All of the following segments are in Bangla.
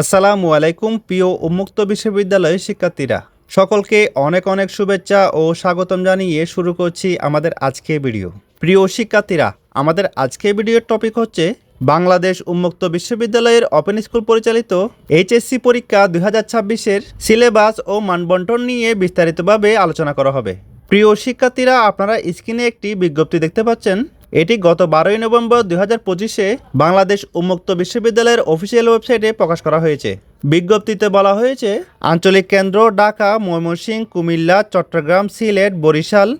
আসসালামু আলাইকুম, প্রিয় উন্মুক্ত বিশ্ববিদ্যালয়ের শিক্ষার্থীরা। সকলকে অনেক অনেক শুভেচ্ছা ও স্বাগতম জানিয়ে শুরু করছি আমাদের আজকের ভিডিও। প্রিয় শিক্ষার্থীরা, আমাদের আজকের ভিডিওর টপিক হচ্ছে বাংলাদেশ উন্মুক্ত বিশ্ববিদ্যালয়ের ওপেন স্কুল পরিচালিত এইচএসসি পরীক্ষা দুই হাজার ছাব্বিশের সিলেবাস ও মানবন্টন নিয়ে বিস্তারিতভাবে আলোচনা করা হবে। প্রিয় শিক্ষার্থীরা, আপনারা স্ক্রিনে একটি বিজ্ঞপ্তি দেখতে পাচ্ছেন এটি গত বারোই নভেম্বর দুই হাজার পঁচিশে বাংলাদেশ উন্মুক্ত বিশ্ববিদ্যালয়ের অফিসিয়াল ওয়েবসাইটে প্রকাশ করা হয়েছে। বিজ্ঞপ্তিতে বলা হয়েছে, আঞ্চলিক কেন্দ্র ঢাকা, ময়মনসিংহ, কুমিল্লা, চট্টগ্রাম, সিলেট, বরিশাল,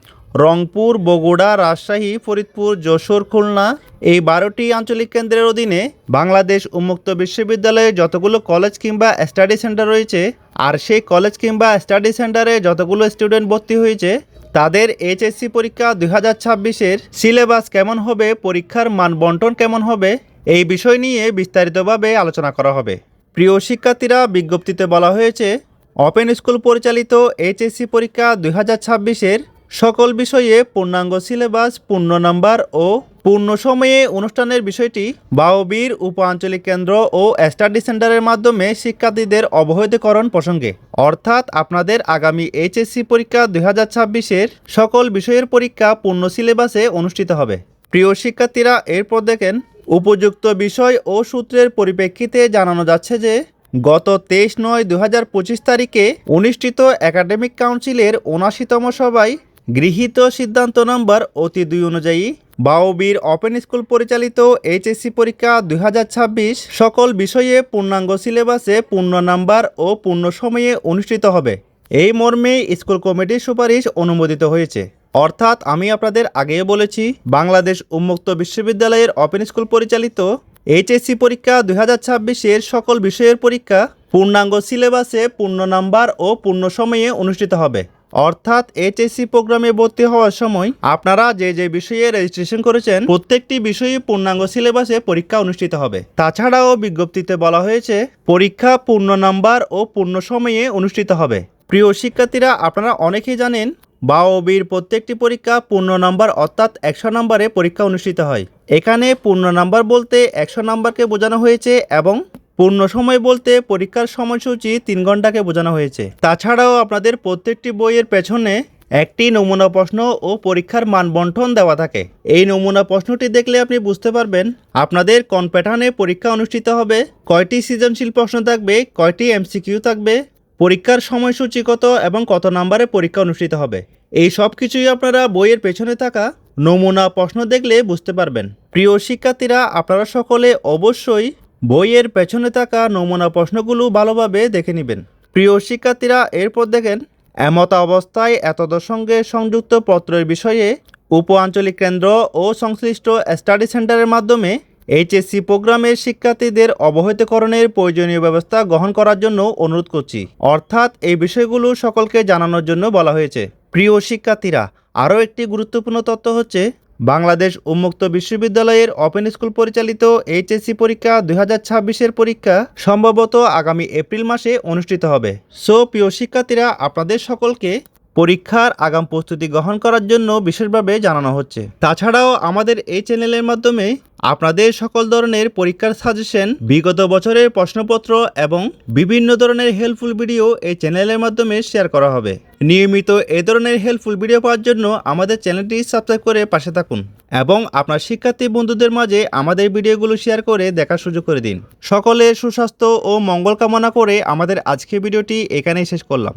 রংপুর, বগুড়া, রাজশাহী, ফরিদপুর, যশোর, খুলনা এই বারোটি আঞ্চলিক কেন্দ্রের অধীনে বাংলাদেশ উন্মুক্ত বিশ্ববিদ্যালয়ে যতগুলো কলেজ কিংবা স্টাডি সেন্টার রয়েছে, আর সেই কলেজ কিংবা স্টাডি সেন্টারে যতগুলো স্টুডেন্ট ভর্তি হয়েছে তাদের এইচএসসি পরীক্ষা দুই হাজার ছাব্বিশের সিলেবাস কেমন হবে, পরীক্ষার মান বন্টন কেমন হবে, এই বিষয় নিয়ে বিস্তারিতভাবে আলোচনা করা হবে। প্রিয় শিক্ষার্থীরা, বিজ্ঞপ্তিতে বলা হয়েছে, ওপেন স্কুল পরিচালিত এইচএসসি পরীক্ষা দুই হাজার ছাব্বিশের সকল বিষয়ে পূর্ণাঙ্গ সিলেবাস, পূর্ণ নাম্বার ও পূর্ণ সময়ে অনুষ্ঠানের বিষয়টি বাওবীর উপ আঞ্চলিক কেন্দ্র ও স্টাডি সেন্টারের মাধ্যমে শিক্ষার্থীদের অবহিতকরণ প্রসঙ্গে। অর্থাৎ আপনাদের আগামী এইচএসসি পরীক্ষা দুই হাজার ছাব্বিশের সকল বিষয়ের পরীক্ষা পূর্ণ সিলেবাসে অনুষ্ঠিত হবে। প্রিয় শিক্ষার্থীরা, এরপর দেখেন, উপযুক্ত বিষয় ও সূত্রের পরিপ্রেক্ষিতে জানানো যাচ্ছে যে, গত তেইশ নয় দু তারিখে অনুষ্ঠিত একাডেমিক কাউন্সিলের উনাশিতম সভায় গৃহীত সিদ্ধান্ত নম্বর অতি দুই অনুযায়ী বাওবীর ওপেন স্কুল পরিচালিত এইচএসসি পরীক্ষা দুই হাজার ছাব্বিশ সকল বিষয়ে পূর্ণাঙ্গ সিলেবাসে পূর্ণ নাম্বার ও পূর্ণ সময়ে অনুষ্ঠিত হবে। এই মর্মে স্কুল কমিটির সুপারিশ অনুমোদিত হয়েছে। অর্থাৎ আমি আপনাদের আগেই বলেছি, বাংলাদেশ উন্মুক্ত বিশ্ববিদ্যালয়ের ওপেন স্কুল পরিচালিত এইচএসসি পরীক্ষা দুই হাজার ছাব্বিশের সকল বিষয়ের পরীক্ষা পূর্ণাঙ্গ সিলেবাসে পূর্ণ নাম্বার ও পূর্ণ সময়ে অনুষ্ঠিত হবে। অর্থাৎ এইচএসসি প্রোগ্রামে ভর্তি হওয়ার সময় আপনারা যে যে বিষয়ে রেজিস্ট্রেশন করেছেন, প্রত্যেকটি বিষয়ে পূর্ণাঙ্গ সিলেবাসে পরীক্ষা অনুষ্ঠিত হবে। তাছাড়াও বিজ্ঞপ্তিতে বলা হয়েছে, পরীক্ষা পূর্ণ নাম্বার ও পূর্ণ সময়ে অনুষ্ঠিত হবে। প্রিয় শিক্ষার্থীরা, আপনারা অনেকেই জানেন, বাওবির প্রত্যেকটি পরীক্ষা পূর্ণ নাম্বার অর্থাৎ একশো নম্বরে পরীক্ষা অনুষ্ঠিত হয়। এখানে পূর্ণ নাম্বার বলতে একশো নাম্বারকে বোঝানো হয়েছে এবং পূর্ণ সময় বলতে পরীক্ষার সময়সূচি তিন ঘন্টাকে বোঝানো হয়েছে। তাছাড়াও আপনাদের প্রত্যেকটি বইয়ের পেছনে একটি নমুনা প্রশ্ন ও পরীক্ষার মান বন্টন দেওয়া থাকে। এই নমুনা প্রশ্নটি দেখলে আপনি বুঝতে পারবেন আপনাদের কোন প্যাটার্নে পরীক্ষা অনুষ্ঠিত হবে, কয়টি সৃজনশীল প্রশ্ন থাকবে, কয়টি এমসিকিউ থাকবে, পরীক্ষার সময়সূচি কত এবং কত নম্বরে পরীক্ষা অনুষ্ঠিত হবে। এই সব কিছুই আপনারা বইয়ের পেছনে থাকা নমুনা প্রশ্ন দেখলে বুঝতে পারবেন। প্রিয় শিক্ষার্থীরা, আপনারা সকলে অবশ্যই বইয়ের পেছনে থাকা নমুনা প্রশ্নগুলো ভালোভাবে দেখে নেবেন। প্রিয় শিক্ষার্থীরা, এরপর দেখেন, এমত অবস্থায় এতদের সঙ্গে সংযুক্ত পত্রের বিষয়ে উপ আঞ্চলিক কেন্দ্র ও সংশ্লিষ্ট স্টাডি সেন্টারের মাধ্যমে এইচএসসি প্রোগ্রামের শিক্ষার্থীদের অবহিতকরণের প্রয়োজনীয় ব্যবস্থা গ্রহণ করার জন্য অনুরোধ করছি। অর্থাৎ, এই বিষয়গুলো সকলকে জানানোর জন্য বলা হয়েছে। প্রিয় শিক্ষার্থীরা, আরও একটি গুরুত্বপূর্ণ তথ্য হচ্ছে বাংলাদেশ উন্মুক্ত বিশ্ববিদ্যালয়ের ওপেন স্কুল পরিচালিত এইচএসসি পরীক্ষা দুই হাজার ছাব্বিশের পরীক্ষা সম্ভবত আগামী এপ্রিল মাসে অনুষ্ঠিত হবে। সো প্রিয় শিক্ষার্থীরা, আপনাদের সকলকে পরীক্ষার আগাম প্রস্তুতি গ্রহণ করার জন্য বিশেষভাবে জানানো হচ্ছে। তাছাড়াও আমাদের এই চ্যানেলের মাধ্যমে আপনাদের সকল ধরনের পরীক্ষার সাজেশন, বিগত বছরের প্রশ্নপত্র এবং বিভিন্ন ধরনের হেল্পফুল ভিডিও এই চ্যানেলের মাধ্যমে শেয়ার করা হবে। নিয়মিত এই ধরনের হেল্পফুল ভিডিও পাওয়ার জন্য আমাদের চ্যানেলটি সাবস্ক্রাইব করে পাশে থাকুন এবং আপনার শিক্ষার্থী বন্ধুদের মাঝে আমাদের ভিডিওগুলো শেয়ার করে দেখার সুযোগ করে দিন। সকলের সুস্বাস্থ্য ও মঙ্গল কামনা করে আমাদের আজকের ভিডিওটি এখানেই শেষ করলাম।